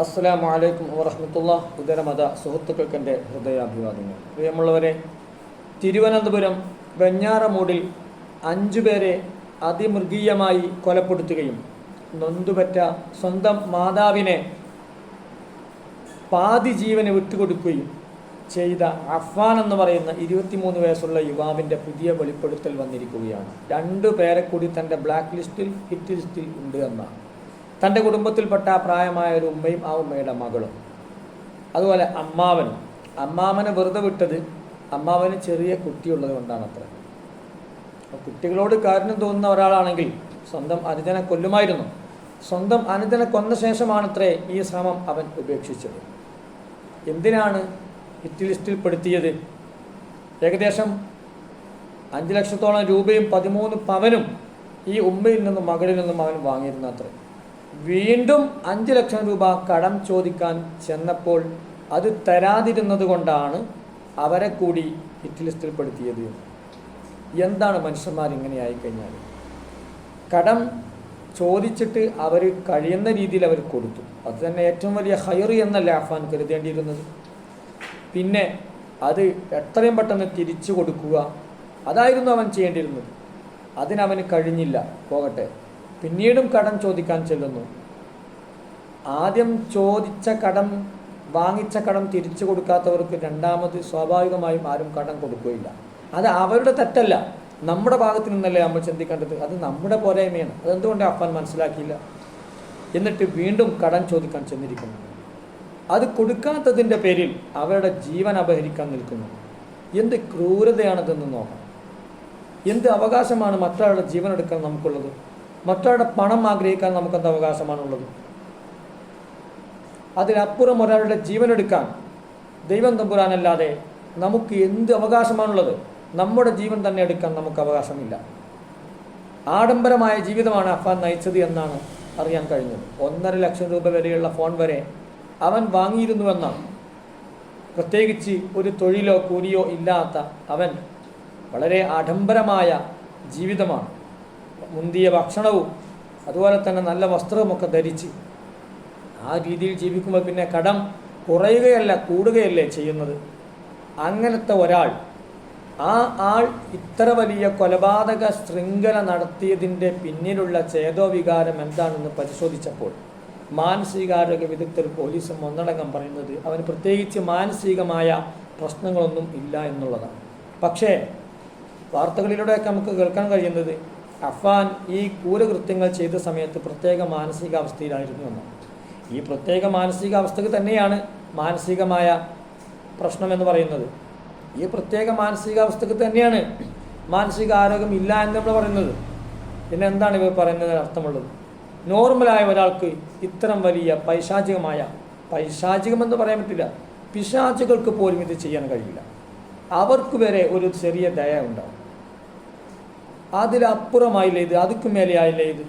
അസ്സലാമു അലൈക്കും വറഹമത്തുള്ള. ഉദരമത സുഹൃത്തുക്കൾക്ക് എന്റെ ഹൃദയാഭിവാദങ്ങൾ പ്രിയമുള്ളവരെ തിരുവനന്തപുരം വെഞ്ഞാറമൂടിൽ അഞ്ചുപേരെ അതിമൃഗീയമായി കൊലപ്പെടുത്തുകയും നൊന്തുപറ്റ സ്വന്തം മാതാവിനെ പാതി ജീവന് വിട്ടുകൊടുക്കുകയും ചെയ്ത അഫ്വാൻ എന്ന് പറയുന്ന ഇരുപത്തിമൂന്ന് വയസ്സുള്ള യുവാവിന്റെ പുതിയ വെളിപ്പെടുത്തൽ വന്നിരിക്കുകയാണ്. രണ്ടു പേരെ കൂടി തന്റെ ബ്ലാക്ക് ലിസ്റ്റിൽ ഹിറ്റ് ലിസ്റ്റിൽ ഉണ്ട് എന്നാണ്. തന്റെ കുടുംബത്തിൽപ്പെട്ട പ്രായമായ ഒരു ഉമ്മയും ആ ഉമ്മയുടെ മകളും. അതുപോലെ അമ്മാവനും. അമ്മാവനെ വെറുതെ വിട്ടത് അമ്മാവന് ചെറിയ കുട്ടിയുള്ളത് കൊണ്ടാണ് അത്ര കുട്ടികളോട് കാരുണ്യം തോന്നുന്ന ഒരാളാണെങ്കിൽ സ്വന്തം അനുജനെ കൊല്ലുമായിരുന്നു. സ്വന്തം അനുജനെ കൊന്ന ശേഷമാണത്രേ ഈ ശ്രമം അവൻ ഉപേക്ഷിച്ചത്. എന്തിനാണ് ഹിറ്റ് ലിസ്റ്റിൽ പെടുത്തിയത്? ഏകദേശം അഞ്ച് ലക്ഷത്തോളം രൂപയും പതിമൂന്ന് പവനും ഈ ഉമ്മയിൽ നിന്നും മകളിൽ നിന്നും അവൻ വാങ്ങിയിരുന്നു അത്രേ വീണ്ടും അഞ്ച് ലക്ഷം രൂപ കടം ചോദിക്കാൻ ചെന്നപ്പോൾ അത് തരാതിരുന്നത് കൊണ്ടാണ് അവരെ കൂടി ഹിറ്റ് ലിസ്റ്റിൽ പെടുത്തിയത് എന്താണ് മനുഷ്യന്മാർ ഇങ്ങനെ ആയിക്കഴിഞ്ഞാൽ കടം ചോദിച്ചിട്ട് അവർ കഴിയുന്ന രീതിയിൽ അവർ കൊടുത്തു. അത് തന്നെ ഏറ്റവും വലിയ ഹയർ എന്നല്ല അഫാൻ കരുതേണ്ടിയിരുന്നത്? പിന്നെ അത് എത്രയും പെട്ടെന്ന് തിരിച്ചു കൊടുക്കുക. അതായിരുന്നു അവൻ ചെയ്യേണ്ടിയിരുന്നത്. അതിനവന് കഴിഞ്ഞില്ല. പോകട്ടെ. പിന്നീടും കടം ചോദിക്കാൻ ചെല്ലുന്നു. ആദ്യം ചോദിച്ച കടം വാങ്ങിച്ച കടം തിരിച്ചു കൊടുക്കാത്തവർക്ക് രണ്ടാമത് സ്വാഭാവികമായും ആരും കടം കൊടുക്കുകയില്ല. അത് അവരുടെ തെറ്റല്ല. നമ്മുടെ ഭാഗത്ത് നിന്നല്ലേ നമ്മൾ ചിന്തിക്കേണ്ടത്? അത് നമ്മുടെ പോരായ്മയാണ്. അതെന്തുകൊണ്ട് അപ്പൻ മനസ്സിലാക്കിയില്ല? എന്നിട്ട് വീണ്ടും കടം ചോദിക്കാൻ ചെന്നിരിക്കുന്നു. അത് കൊടുക്കാത്തതിന്റെ പേരിൽ അവരുടെ ജീവൻ അപഹരിക്കാൻ നിൽക്കുന്നു. എന്ത് ക്രൂരതയാണതെന്ന് നോക്കാം. എന്ത് അവകാശമാണ് മറ്റൊരാളുടെ ജീവൻ എടുക്കാൻ നമുക്കുള്ളത്? മറ്റൊരാളുടെ പണം ആഗ്രഹിക്കാൻ നമുക്കെന്ത് അവകാശമാണുള്ളത്? അതിനപ്പുറം ഒരാളുടെ ജീവൻ എടുക്കാൻ ദൈവം തമ്പുരാനല്ലാതെ നമുക്ക് എന്ത് അവകാശമാണുള്ളത്? നമ്മുടെ ജീവൻ തന്നെ എടുക്കാൻ നമുക്ക് അവകാശമില്ല. ആഡംബരമായ ജീവിതമാണ് അഫാൻ നയിച്ചത് എന്നാണ് അറിയാൻ കഴിഞ്ഞത്. ഒന്നര ലക്ഷം രൂപ വരെയുള്ള ഫോൺ വരെ അവൻ വാങ്ങിയിരുന്നുവെന്നാണ്. പ്രത്യേകിച്ച് ഒരു തൊഴിലോ കൂലിയോ ഇല്ലാത്ത അവൻ വളരെ ആഡംബരമായ ജീവിതമാണ്. മുന്തിയ ഭക്ഷണവും അതുപോലെ തന്നെ നല്ല വസ്ത്രവുമൊക്കെ ധരിച്ച് ആ രീതിയിൽ ജീവിക്കുമ്പോൾ പിന്നെ കടം കുറയുകയല്ല കൂടുകയല്ലേ ചെയ്യുന്നത്. അങ്ങനത്തെ ഒരാൾ ആ ആൾ ഇത്ര വലിയ കൊലപാതക ശൃംഖല നടത്തിയതിന്റെ പിന്നിലുള്ള ചേതോവികാരം എന്താണെന്ന് പരിശോധിച്ചപ്പോൾ മാനസികാരോഗ്യ വിദഗ്ധർ പോലീസും ഒന്നടങ്കം പറയുന്നത് അവന് പ്രത്യേകിച്ച് മാനസികമായ പ്രശ്നങ്ങളൊന്നും ഇല്ല എന്നുള്ളതാണ്. പക്ഷേ വാർത്തകളിലൂടെയൊക്കെ നമുക്ക് കേൾക്കാൻ കഴിയുന്നത് അഫാൻ ഈ ക്രൂരകൃത്യങ്ങൾ ചെയ്ത സമയത്ത് പ്രത്യേക മാനസികാവസ്ഥയിലായിരുന്നു എന്ന്. ഈ പ്രത്യേക മാനസികാവസ്ഥക്ക് തന്നെയാണ് മാനസികമായ പ്രശ്നം എന്ന് പറയുന്നത്. ഈ പ്രത്യേക മാനസികാവസ്ഥക്ക് തന്നെയാണ് മാനസിക ആരോഗ്യം ഇല്ല എന്ന് നമ്മൾ പറയുന്നത്. പിന്നെ എന്താണ് ഇവർ പറയുന്നത് അർത്ഥമുള്ളത്? നോർമലായ ഒരാൾക്ക് ഇത്തരം വലിയ പൈശാചികമായ പൈശാചികമെന്ന് പറയാൻ പറ്റില്ല പിശാചികൾക്ക് പോലും ഇത് ചെയ്യാൻ കഴിയില്ല. അവർക്ക് വരെ ഒരു ചെറിയ ദയ ഉണ്ടാവും. അതിലപ്പുറമായില്ലേ ഇത്? അതുക്ക് മേലെയായില്ലേ ഇത്?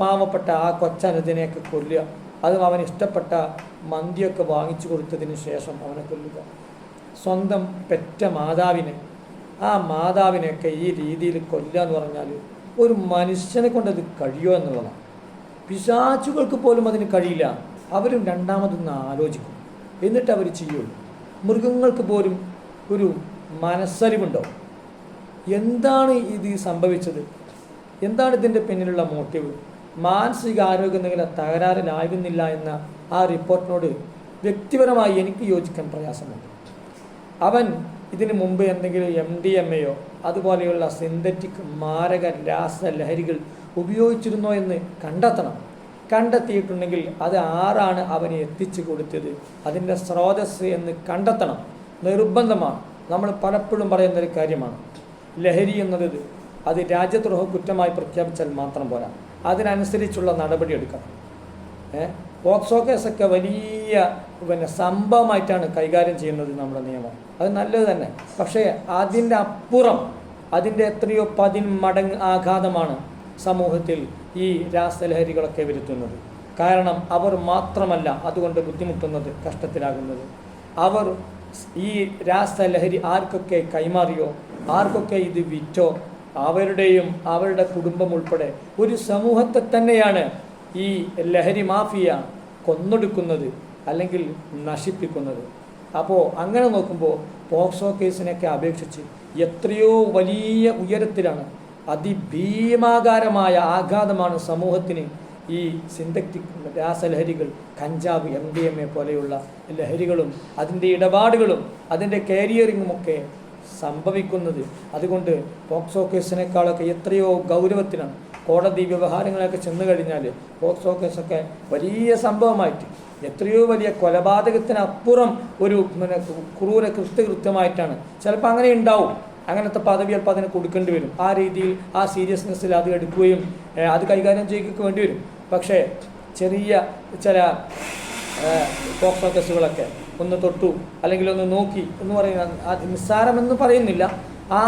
പാവപ്പെട്ട ആ കൊച്ചനുജനെയൊക്കെ കൊല്ലുക. അതും അവൻ ഇഷ്ടപ്പെട്ട മന്തിയൊക്കെ വാങ്ങിച്ചു കൊടുത്തതിന് ശേഷം അവനെ കൊല്ലുക. സ്വന്തം പെറ്റ മാതാവിനെ. ആ മാതാവിനെയൊക്കെ ഈ രീതിയിൽ കൊല്ലുക എന്ന് പറഞ്ഞാൽ ഒരു മനുഷ്യനെ കൊണ്ടത് കഴിയുമോ എന്നുള്ളതാണ്. പിശാച്ചുകൾക്ക് പോലും അതിന് കഴിയില്ല. അവരും രണ്ടാമതൊന്ന് ആലോചിക്കും. എന്നിട്ട് അവർ ചെയ്യുള്ളൂ. മൃഗങ്ങൾക്ക് പോലും ഒരു മനസ്സരിവുണ്ടോ എന്താണ് ഇത് സംഭവിച്ചത്? എന്താണ് ഇതിന്റെ പിന്നിലുള്ള മോട്ടീവ്? മാനസിക ആരോഗ്യം നില തകരാറിലായിരുന്നില്ല എന്ന ആ റിപ്പോർട്ടിനോട് വ്യക്തിപരമായി എനിക്ക് യോജിക്കാൻ പ്രയാസമുണ്ട്. അവൻ ഇതിനു മുമ്പ് എന്തെങ്കിലും എം ഡി എം എയോ അതുപോലെയുള്ള സിന്തറ്റിക് മാരക രാസലഹരികൾ ഉപയോഗിച്ചിരുന്നോ എന്ന് കണ്ടെത്തണം. കണ്ടെത്തിയിട്ടുണ്ടെങ്കിൽ അത് ആരാണ് അവനെ എത്തിച്ചു കൊടുത്തത്? അതിന്റെ സ്രോതസ് എന്ന് കണ്ടെത്തണം. നിർബന്ധമാണ്. നമ്മൾ പലപ്പോഴും പറയുന്നൊരു കാര്യമാണ്. ലഹരി എന്നത് അത് രാജ്യദ്രോഹ കുറ്റമായി പ്രഖ്യാപിച്ചാൽ മാത്രം പോരാ. അതിനനുസരിച്ചുള്ള നടപടി എടുക്കണം. ഏഹ് പോക്സോ കേസൊക്കെ വലിയ പിന്നെ സംഭവമായിട്ടാണ് കൈകാര്യം ചെയ്യുന്നത് നമ്മുടെ നിയമം. അത് നല്ലത് തന്നെ. പക്ഷേ അതിന്റെ അപ്പുറം അതിന്റെ എത്രയോ പതിന്മടങ്ങ് ആഘാതമാണ് സമൂഹത്തിൽ ഈ രാസലഹരികളൊക്കെ വരുത്തുന്നത്. കാരണം അവർ മാത്രമല്ല അതുകൊണ്ട് ബുദ്ധിമുട്ടുന്നത് കഷ്ടത്തിലാകുന്നത്. അവർ ഈ രാസലഹരി ആർക്കൊക്കെ കൈമാറിയോ? ആർക്കൊക്കെ ഇത് വിറ്റോ അവരുടെയും അവരുടെ കുടുംബം ഉൾപ്പെടെ ഒരു സമൂഹത്തെ തന്നെയാണ് ഈ ലഹരി മാഫിയ കൊന്നൊടുക്കുന്നത് അല്ലെങ്കിൽ നശിപ്പിക്കുന്നത്. അപ്പോൾ അങ്ങനെ നോക്കുമ്പോൾ പോക്സോ കേസിനെയൊക്കെ അപേക്ഷിച്ച് എത്രയോ വലിയ ഉയരത്തിലാണ് അതിഭീമാകാരമായ ആഘാതമാണ് സമൂഹത്തിന് ഈ സിന്തറ്റിക് രാസലഹരികൾ കഞ്ചാവ് എം ഡി എം എ പോലെയുള്ള ലഹരികളും അതിന്റെ ഇടപാടുകളും അതിന്റെ കാരിയറിങ്ങുമൊക്കെ സംഭവിക്കുന്നത്. അതുകൊണ്ട് പോക്സോ കേസിനേക്കാളൊക്കെ എത്രയോ ഗൗരവത്തിനാണ് കോടതി വ്യവഹാരങ്ങളൊക്കെ ചെന്ന് കഴിഞ്ഞാൽ പോക്സോ കേസൊക്കെ വലിയ സംഭവമായിട്ട് എത്രയോ വലിയ കൊലപാതകത്തിനപ്പുറം ഒരു പിന്നെ ക്രൂര കൃത്യകൃത്യമായിട്ടാണ് ചിലപ്പോൾ അങ്ങനെ ഉണ്ടാവും. അങ്ങനത്തെ പദവി ചിലപ്പോൾ അതിന് കൊടുക്കേണ്ടി വരും. ആ രീതിയിൽ ആ സീരിയസ്നെസ്സിൽ അത് എടുക്കുകയും അത് കൈകാര്യം ചെയ്യുകയൊക്കെ വേണ്ടി വരും. പക്ഷേ ചെറിയ ചില പോക്സോ കേസുകളൊക്കെ ഒന്ന് തൊട്ടു അല്ലെങ്കിൽ ഒന്ന് നോക്കി എന്ന് പറയുന്ന നിസ്സാരമെന്ന് പറയുന്നില്ല. ആ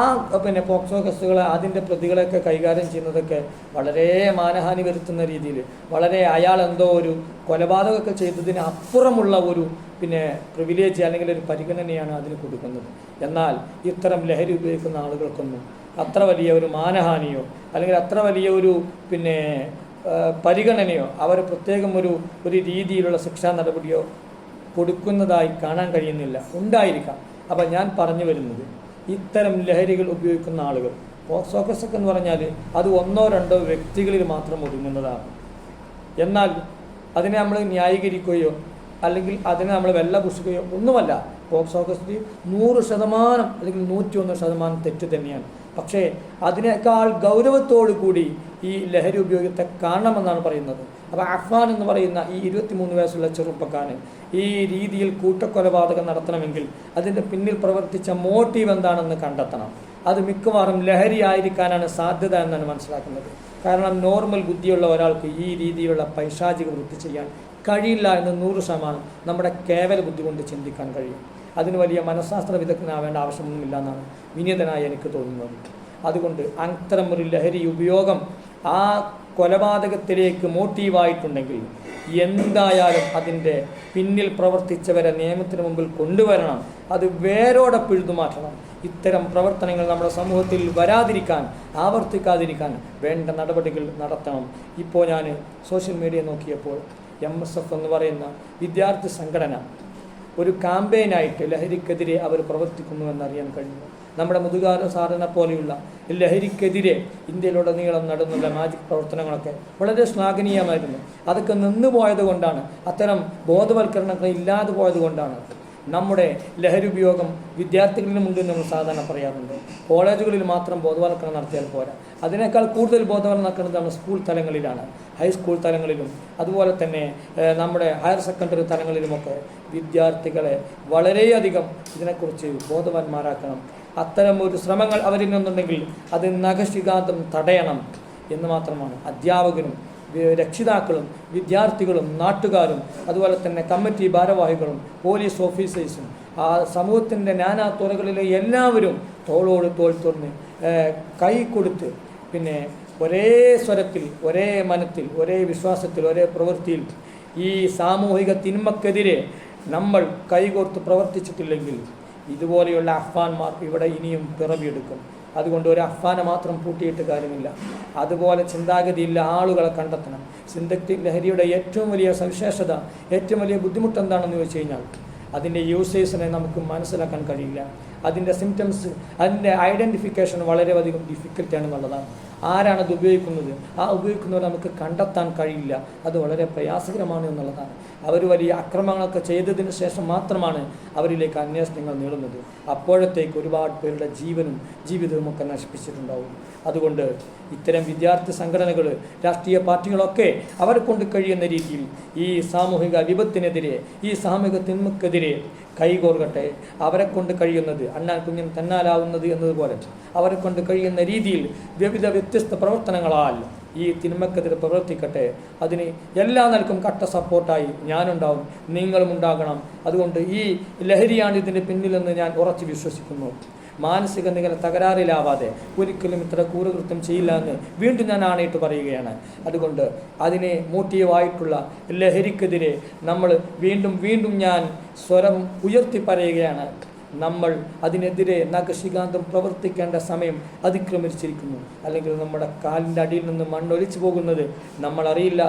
പിന്നെ പോക്സോ കേസുകളെ അതിന്റെ പ്രതികളെയൊക്കെ കൈകാര്യം ചെയ്യുന്നതൊക്കെ വളരെ മാനഹാനി വരുത്തുന്ന രീതിയിൽ വളരെ അയാൾ എന്തോ ഒരു കൊലപാതകമൊക്കെ ചെയ്തതിന് അപ്പുറമുള്ള ഒരു പിന്നെ പ്രിവിലേജ് അല്ലെങ്കിൽ ഒരു പരിഗണനയാണ് അതിന് കൊടുക്കുന്നത്. എന്നാൽ ഇത്തരം ലഹരി ഉപയോഗിക്കുന്ന ആളുകൾക്കൊന്നും അത്ര വലിയ ഒരു മാനഹാനിയോ അല്ലെങ്കിൽ അത്ര വലിയ ഒരു പിന്നെ പരിഗണനയോ അവർ പ്രത്യേകം ഒരു ഒരു രീതിയിലുള്ള ശിക്ഷാ നടപടിയോ കൊടുക്കുന്നതായി കാണാൻ കഴിയുന്നില്ല. ഉണ്ടായിരിക്കാം. അപ്പം ഞാൻ പറഞ്ഞു വരുന്നത് ഇത്തരം ലഹരികൾ ഉപയോഗിക്കുന്ന ആളുകൾ പോക്സോ ഒക്കെ എന്ന് പറഞ്ഞാൽ അത് ഒന്നോ രണ്ടോ വ്യക്തികളിൽ മാത്രം ഒതുങ്ങുന്നതാണ് എന്നാൽ അതിനെ നമ്മൾ ന്യായീകരിക്കുകയോ അല്ലെങ്കിൽ അതിനെ നമ്മൾ വെള്ളപൂശുകയോ ഒന്നുമല്ല. പോക്സ് ഓഫീസിൽ നൂറ് ശതമാനം അല്ലെങ്കിൽ നൂറ്റി ഒന്ന് ശതമാനം തെറ്റ് തന്നെയാണ്. പക്ഷേ അതിനേക്കാൾ ഗൗരവത്തോടു കൂടി ഈ ലഹരി ഉപയോഗത്തെ കാണണമെന്നാണ് പറയുന്നത്. അപ്പോൾ അഫ്വാൻ എന്ന് പറയുന്ന ഈ ഇരുപത്തിമൂന്ന് വയസ്സുള്ള ചെറുപ്പക്കാരൻ ഈ രീതിയിൽ കൂട്ടക്കൊലപാതകം നടത്തണമെങ്കിൽ അതിന്റെ പിന്നിൽ പ്രവർത്തിച്ച മോട്ടീവ് എന്താണെന്ന് കണ്ടെത്തണം. അത് മിക്കവാറും ലഹരി ആയിരിക്കാനാണ് സാധ്യത എന്നാണ് മനസ്സിലാക്കുന്നത്. കാരണം നോർമൽ ബുദ്ധിയുള്ള ഒരാൾക്ക് ഈ രീതിയിലുള്ള പൈശാചിക വൃത്തി ചെയ്യാൻ കഴിയില്ല എന്ന് നൂറ് ശതമാനം നമ്മുടെ കേവല ബുദ്ധി കൊണ്ട് ചിന്തിക്കാൻ കഴിയും. അതിന് വലിയ മനഃശാസ്ത്ര വിദഗ്ധനാവേണ്ട ആവശ്യമൊന്നുമില്ല എന്നാണ് വിനീതനായി എനിക്ക് തോന്നുന്നത്. അതുകൊണ്ട് അത്തരം ഒരു ലഹരി ഉപയോഗം ആ കൊലപാതകത്തിലേക്ക് മോട്ടീവായിട്ടുണ്ടെങ്കിൽ എന്തായാലും അതിന്റെ പിന്നിൽ പ്രവർത്തിച്ചവരെ നിയമത്തിന് മുമ്പിൽ കൊണ്ടുവരണം. അത് വേരോടെ പിഴുതുമാറ്റണം ഇത്തരം പ്രവർത്തനങ്ങൾ നമ്മുടെ സമൂഹത്തിൽ വരാതിരിക്കാൻ ആവർത്തിക്കാതിരിക്കാൻ വേണ്ട നടപടികൾ നടത്തണം. ഇപ്പോൾ ഞാൻ സോഷ്യൽ മീഡിയ നോക്കിയപ്പോൾ എം എസ് എഫ് എന്ന് പറയുന്ന വിദ്യാർത്ഥി സംഘടന ഒരു ക്യാമ്പയിനായിട്ട് ലഹരിക്കെതിരെ അവർ പ്രവർത്തിക്കുന്നു എന്നറിയാൻ കഴിഞ്ഞു. നമ്മുടെ മുതുകാല സാധന പോലെയുള്ള ലഹരിക്കെതിരെ ഇന്ത്യയിലുടനീളം നടന്നുള്ള മാജിക് പ്രവർത്തനങ്ങളൊക്കെ വളരെ ശ്ലാഘനീയമായിരുന്നു. അതൊക്കെ നിന്നു പോയത് കൊണ്ടാണ് അത്തരം ബോധവൽക്കരണങ്ങൾ ഇല്ലാതെ പോയത് കൊണ്ടാണ് നമ്മുടെ ലഹരി ഉപയോഗം വിദ്യാർത്ഥികളിലും ഉണ്ട് എന്ന് നമ്മൾ സാധാരണ പറയാറുണ്ട്. കോളേജുകളിൽ മാത്രം ബോധവൽക്കരണം നടത്തിയാൽ പോരാ. അതിനേക്കാൾ കൂടുതൽ ബോധവൽക്കരണം നടക്കുന്നത് സ്കൂൾ തലങ്ങളിലാണ്. ഹൈസ്കൂൾ തലങ്ങളിലും അതുപോലെ തന്നെ നമ്മുടെ ഹയർ സെക്കൻഡറി തലങ്ങളിലുമൊക്കെ വിദ്യാർത്ഥികളെ വളരെയധികം ഇതിനെക്കുറിച്ച് ബോധവാന്മാരാക്കണം. അത്തരം ഒരു ശ്രമങ്ങൾ അവരിൽ നിന്നുണ്ടെങ്കിൽ അത് നഖശികാന്തം തടയണം എന്ന് മാത്രമാണ് അധ്യാപകരും വി- രക്ഷിതാക്കളും വിദ്യാർത്ഥികളും നാട്ടുകാരും അതുപോലെ തന്നെ കമ്മിറ്റി ഭാരവാഹികളും പോലീസ് ഓഫീസേഴ്സും ആ സമൂഹത്തിന്റെ നാനാ തുറകളിലെ എല്ലാവരും തോളോട് തോൾ തുറന്ന് കൈ കൊടുത്ത് പിന്നെ ഒരേ സ്വരത്തിൽ ഒരേ മനത്തിൽ ഒരേ വിശ്വാസത്തിൽ ഒരേ പ്രവൃത്തിയിൽ ഈ സാമൂഹിക തിന്മക്കെതിരെ നമ്മൾ കൈകോർത്ത് പ്രവർത്തിച്ചിട്ടില്ലെങ്കിൽ ഇതുപോലെയുള്ള അഫ്ഗാൻമാർ ഇവിടെ ഇനിയും പിറവിയെടുക്കും. അതുകൊണ്ട് ഒരു അഫ്വാന മാത്രം പൂട്ടിയിട്ട് കാര്യമില്ല. അതുപോലെ ചിന്താഗതിയില്ല ആളുകളെ കണ്ടെത്തണം. സിന്ധക്തി ലഹരിയുടെ ഏറ്റവും വലിയ സവിശേഷത ഏറ്റവും വലിയ ബുദ്ധിമുട്ട് എന്താണെന്ന് ചോദിച്ചു കഴിഞ്ഞാൽ അതിന്റെ യൂസേഴ്സിനെ നമുക്ക് മനസ്സിലാക്കാൻ കഴിയില്ല. അതിന്റെ സിംറ്റംസ് അതിന്റെ ഐഡന്റിഫിക്കേഷൻ വളരെയധികം ഡിഫിക്കൽട്ടാണെന്നുള്ളതാണ് ആരാണ് അത് ഉപയോഗിക്കുന്നത്? ആ ഉപയോഗിക്കുന്നവരെ നമുക്ക് കണ്ടെത്താൻ കഴിയില്ല. അത് വളരെ പ്രയാസകരമാണ് എന്നുള്ളതാണ്. അവർ വലിയ അക്രമങ്ങളൊക്കെ ചെയ്തതിന് ശേഷം മാത്രമാണ് അവരിലേക്ക് അന്വേഷണങ്ങൾ നീളുന്നത് അപ്പോഴത്തേക്ക് ഒരുപാട് പേരുടെ ജീവനും ജീവിതവും ഒക്കെ നശിപ്പിച്ചിട്ടുണ്ടാവും. അതുകൊണ്ട് ഇത്തരം വിദ്യാർത്ഥി സംഘടനകൾ രാഷ്ട്രീയ പാർട്ടികളൊക്കെ അവരെ കൊണ്ട് കഴിയുന്ന രീതിയിൽ ഈ സാമൂഹിക വിപത്തിനെതിരെ ഈ സാമൂഹിക തിന്മക്കെതിരെ കൈകോർക്കട്ടെ. അവരെ കൊണ്ട് കഴിയുന്നത് അണ്ണാൻ കുഞ്ഞൻ തന്നാലാവുന്നത് എന്നതുപോലെ അവരെ കൊണ്ട് കഴിയുന്ന രീതിയിൽ വിവിധ വ്യത്യസ്ത പ്രവർത്തനങ്ങളാൽ ഈ തിന്മക്കെതിരെ പ്രവർത്തിക്കട്ടെ. അതിന് എല്ലാ നിലക്കും കട്ട സപ്പോർട്ടായി ഞാനുണ്ടാവും നിങ്ങളും ഉണ്ടാകണം അതുകൊണ്ട് ഈ ലഹരിയാണ് ഇതിന്റെ പിന്നിലെന്ന് ഞാൻ ഉറച്ചു വിശ്വസിക്കുന്നു. മാനസിക നില തകരാറിലാവാതെ ഒരിക്കലും ഇത്ര ക്രൂരകൃത്യം ചെയ്യില്ല എന്ന് വീണ്ടും ഞാൻ ആണയിട്ട് പറയുകയാണ്. അതുകൊണ്ട് അതിനെ മോട്ടീവായിട്ടുള്ള ലഹരിക്കെതിരെ നമ്മൾ വീണ്ടും വീണ്ടും ഞാൻ സ്വരം ഉയർത്തി പറയുകയാണ്. നമ്മൾ അതിനെതിരെ നഖശികാന്തം പ്രവർത്തിക്കേണ്ട സമയം അതിക്രമിച്ചിരിക്കുന്നു. അല്ലെങ്കിൽ നമ്മുടെ കാലിന്റെ അടിയിൽ നിന്ന് മണ്ണൊലിച്ചു പോകുന്നത് നമ്മളറിയില്ല.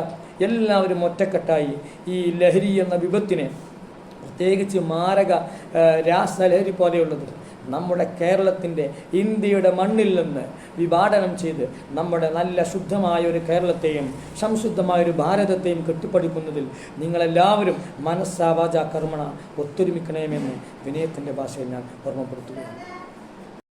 എല്ലാവരും ഒറ്റക്കെട്ടായി ഈ ലഹരി എന്ന വിപത്തിനെ പ്രത്യേകിച്ച് മാരക രാസലഹരി പോലെയുള്ളത് നമ്മുടെ കേരളത്തിന്റെ ഇന്ത്യയുടെ മണ്ണിൽ നിന്ന് വിഭാടനം ചെയ്ത് നമ്മുടെ നല്ല ശുദ്ധമായ ഒരു കേരളത്തെയും സംശുദ്ധമായ ഒരു ഭാരതത്തെയും കെട്ടിപ്പടുക്കുന്നതിൽ നിങ്ങളെല്ലാവരും മനസ്സാവാച കർമ്മണ ഒത്തൊരുമിക്കണമെന്ന് വിനയത്തിന്റെ ഭാഷയിൽ ഞാൻ ഓർമ്മപ്പെടുത്തുകയാണ്.